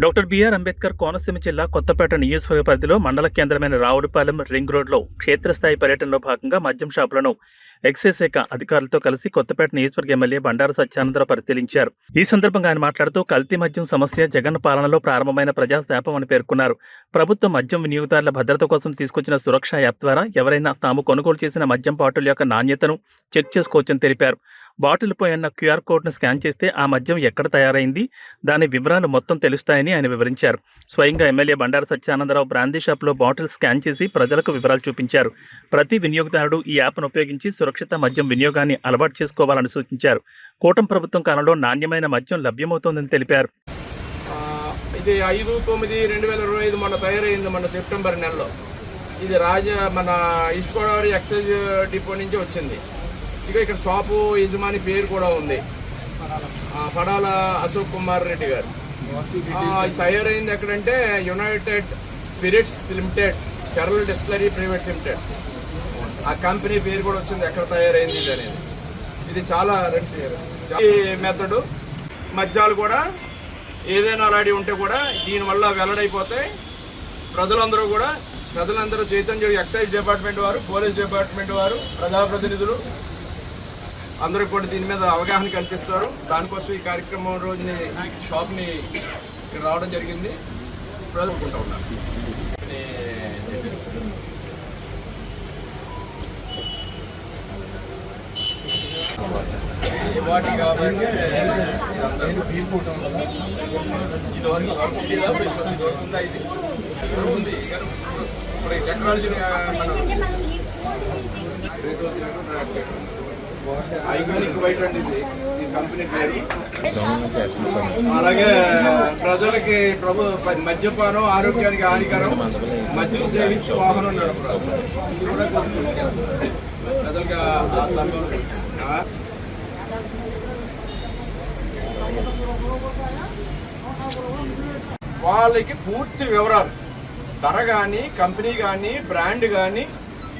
Doctor BR Ambedkar Konaseema జిల్లా కొత్తపేట నియోజకవర్గ పరిధిలో మండల కేంద్రమైన రావులపాలెం రింగ్ రోడ్లో క్షేత్రస్థాయి పర్యటనలో భాగంగా మద్యం షాపులను ఎక్సైజ్ శాఖ అధికారులతో కలిసి కొత్తపేట నియోజకవర్గ ఎమ్మెల్యే బండారు సత్యానందరావు పరిశీలించారు. ఈ సందర్భంగా ఆయన మాట్లాడుతూ కల్తీ మద్యం సమస్య జగన్ పాలనలో ప్రారంభమైన ప్రజాశాపం అని పేర్కొన్నారు. ప్రభుత్వం మద్యం వినియోగదారుల భద్రత కోసం తీసుకొచ్చిన సురక్ష యాప్ ద్వారా ఎవరైనా తాము కొనుగోలు చేసిన మద్యం బాటిల్ యొక్క నాణ్యతను చెక్ చేసుకోవచ్చని తెలిపారు. బాటిల్ పై ఉన్న క్యూఆర్ కోడ్ను స్కాన్ చేస్తే ఆ మద్యం ఎక్కడ తయారైంది దాని వివరాలు మొత్తం తెలుస్తాయని ఆయన వివరించారు. స్వయంగా ఎమ్మెల్యే బండారు సత్యానందరావు బ్రాందీ షాప్లో బాటిల్ స్కాన్ చేసి ప్రజలకు వివరాలు చూపించారు. ప్రతి వినియోగదారుడు ఈ యాప్ను ఉపయోగించి సురక్షిత మద్యం వినియోగాన్ని అలవాటు చేసుకోవాలని సూచించారు. కూటమి ప్రభుత్వం కాలంలో నాణ్యమైన మద్యం లభ్యమవుతోందని తెలిపారు. ఇది ఐదు తొమ్మిది రెండు వేల ఇరవై ఐదు మన తయారైంది మన సెప్టెంబర్ నెలలో. ఇది రాజ మన ఈస్ట్ గోదావరి ఎక్సైజ్ డిపో నుంచి వచ్చింది. ఇక ఇక్కడ షాపు యజమాని పేరు కూడా ఉంది. ఆ, పడాల అశోక్ కుమార్ రెడ్డి గారు. ఇది తయారైంది ఎక్కడంటే United Spirits Limited Kerala distillery private limited. ఆ కంపెనీ పేరు కూడా వచ్చింది ఎక్కడ తయారైంది ఇది అనేది. ఇది చాలా ఈ మెథడు మద్యాలు కూడా ఏదైనా అలాంటివి ఉంటే కూడా దీనివల్ల వెల్లడైపోతాయి ప్రజలందరూ కూడా ప్రజలందరూ చైతన్య ఎక్సైజ్ డిపార్ట్మెంట్ వారు పోలీస్ డిపార్ట్మెంట్ వారు ప్రజాప్రతినిధులు అందరూ కూడా దీని మీద అవగాహన కల్పిస్తారు. దానికోసం ఈ కార్యక్రమం రోజుని షాప్ని ఇక్కడ రావడం జరిగింది. ప్రజలు అనుకుంటా ఉన్నారు. వాటి కాబట్టి నేను వరకు ఇది వరకు ఇది? ఉంది. ఇప్పుడు ఈ టెక్నాలజీ ఐకానిక్ వైట్ అండి ఇది. ఈ కంపెనీ పేరు. అలాగే ప్రజలకి ప్రభు మద్యపానం ఆరోగ్యానికి హానికరం మద్యం సేవించి వాహనం నడపడం ఇది కూడా ప్రజలకు ఆ- సమయంలో వాళ్ళకి పూర్తి వివరాలు. ధర కానీ కంపెనీ కానీ బ్రాండ్ కానీ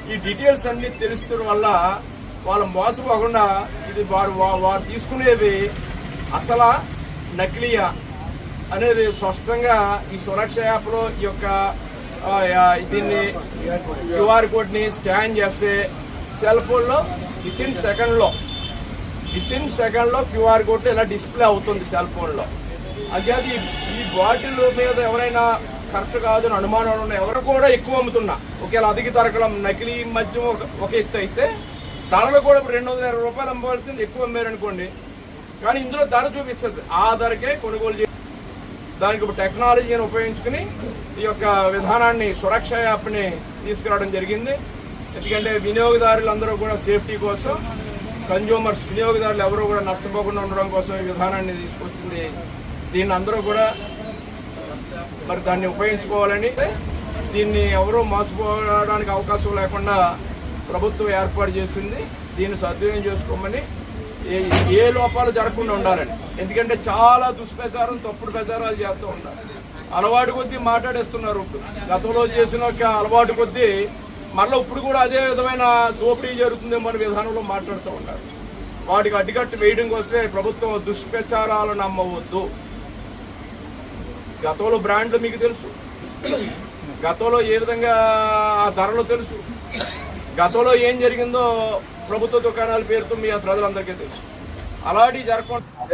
ఈ డీటెయిల్స్ అన్ని తెలుస్తున్న వల్ల వాళ్ళు మోసపోకుండా ఇది వారు వారు తీసుకునేది అసలా నకిలీయా అనేది స్పష్టంగా ఈ సురక్ష యాప్లో ఈ యొక్క దీన్ని క్యూఆర్ కోడ్ని స్కాన్ చేస్తే సెల్ ఫోన్లో వితిన్ సెకండ్లో విత్ ఇన్ సెకండ్లో క్యూఆర్ కోడ్ ఇలా డిస్ప్లే అవుతుంది సెల్ ఫోన్లో అదే అది ఈ బాటిల్ మీద ఎవరైనా కరెక్ట్ కాదు అని అనుమానాలు ఉన్నాయి ఎవరు కూడా ఎక్కువ అమ్ముతున్నా. ఒకవేళ అధిక ధరకలం నకిలీ మద్యం ఒక ఒక ఎత్తు అయితే ధరలు కూడా ఇప్పుడు రెండు వందల ఇరవై రూపాయలు అమ్మవలసింది ఎక్కువ అమ్మారనుకోండి. కానీ ఇందులో ధర చూపిస్తుంది. ఆ ధరకే కొనుగోలు చే దానికి ఇప్పుడు టెక్నాలజీని ఉపయోగించుకుని ఈ యొక్క విధానాన్ని సురక్ష యాప్ని తీసుకురావడం జరిగింది. ఎందుకంటే వినియోగదారులందరూ కూడా సేఫ్టీ కోసం కన్జ్యూమర్స్ వినియోగదారులు ఎవరూ కూడా నష్టపోకుండా ఉండడం కోసం ఈ విధానాన్ని తీసుకొచ్చింది. దీన్ని అందరూ కూడా మరి దాన్ని ఉపయోగించుకోవాలని దీన్ని ఎవరూ మోసపోవడానికి అవకాశం లేకుండా ప్రభుత్వం ఏర్పాటు చేసింది. దీన్ని సద్వినియోగం చేసుకోమని ఏ ఏ లోపాలు జరగకుండా ఉండాలని. ఎందుకంటే చాలా దుష్ప్రచారం తప్పుడు ప్రచారాలు చేస్తూ ఉన్నారు. అలవాటు కొద్దీ మాట్లాడేస్తున్నారు. గతంలో చేసిన ఒక అలవాటు కొద్దీ మళ్ళీ ఇప్పుడు కూడా అదే విధమైన దోపిడీ జరుగుతుందేమో అనే విధానంలో మాట్లాడుతూ ఉన్నారు. వాటికి అడ్డుకట్టు వేయడం కోసమే ప్రభుత్వం దుష్ప్రచారాలు నమ్మవద్దు. గతంలో బ్రాండ్లు మీకు తెలుసు. గతంలో ఏ విధంగా ఆ ధరలు తెలుసు. గతంలో ఏం జరిగిందో ప్రభుత్వ దుకాణాల పేరుతో మీ ప్రజలందరికీ తెలుసు. అలాంటివి జరగకుండా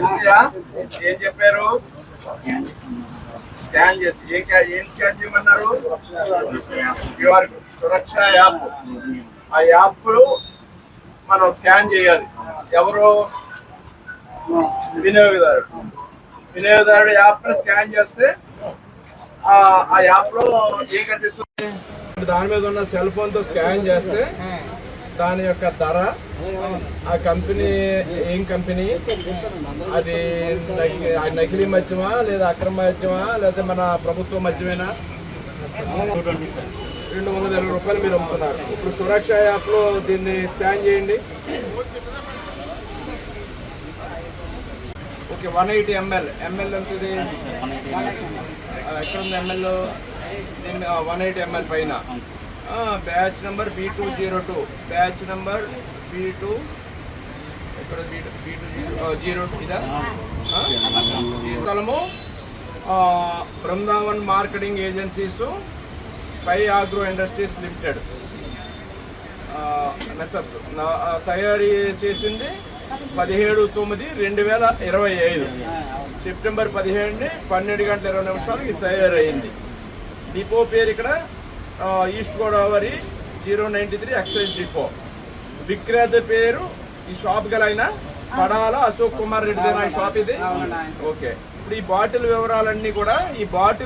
ఏం చెప్పారు? స్కాన్ చేసి ఏం స్కాన్ చేయమన్నారు? QR Suraksha app. ఆ యాప్ మనం స్కాన్ చేయాలి. ఎవరు? వినియోగదారుడు. వినియోగదారుడు యాప్ స్కాన్ చేస్తే ఆ యాప్లో ఏం కనిపిస్తుంది? దాని మీద ఉన్న సెల్ ఫోన్తో స్కాన్ చేస్తే దాని యొక్క ధర ఆ కంపెనీ ఏం కంపెనీ? అది ఆ నకిలీ మద్యమా లేదా అక్రమ మద్యమా లేదా మన ప్రభుత్వ మద్యమేనా రెండు వందల ఇరవై రూపాయలు మీరు అమ్ముతున్నారు. ఇప్పుడు సురక్ష యాప్లో దీన్ని స్కాన్ చేయండి. Okay one eighty ML. ML ఎంత ఇది ఎక్కడ ఉంది ఎంఎల్. వన్ ఎయిటీ ఎంఎల్ పైన. Batch number B two zero two. Batch number B two. ఎక్కడ B two B two? Zero zero ఇదా? ఆ, Brindavan marketing agencies. Spy Agro Industries Limited. Messrs తయారీ చేసింది పదిహేడు తొమ్మిది రెండు వేల ఇరవై ఐదు. సెప్టెంబర్ పదిహేడుని పన్నెండు గంటల ఇరవై నిమిషాలకు ఇది తయారైంది. డిపో పేరు ఇక్కడ East Godavari zero ninety three excise depot. విక్రేత పేరు ఈ షాప్ గల ఆయన. పడాల అశోక్ కుమార్ రెడ్డి ఈ షాప్ ఇది. ఓకే. ఇప్పుడు ఈ బాటిల్ వివరాలన్నీ కూడా ఈ బాటిల్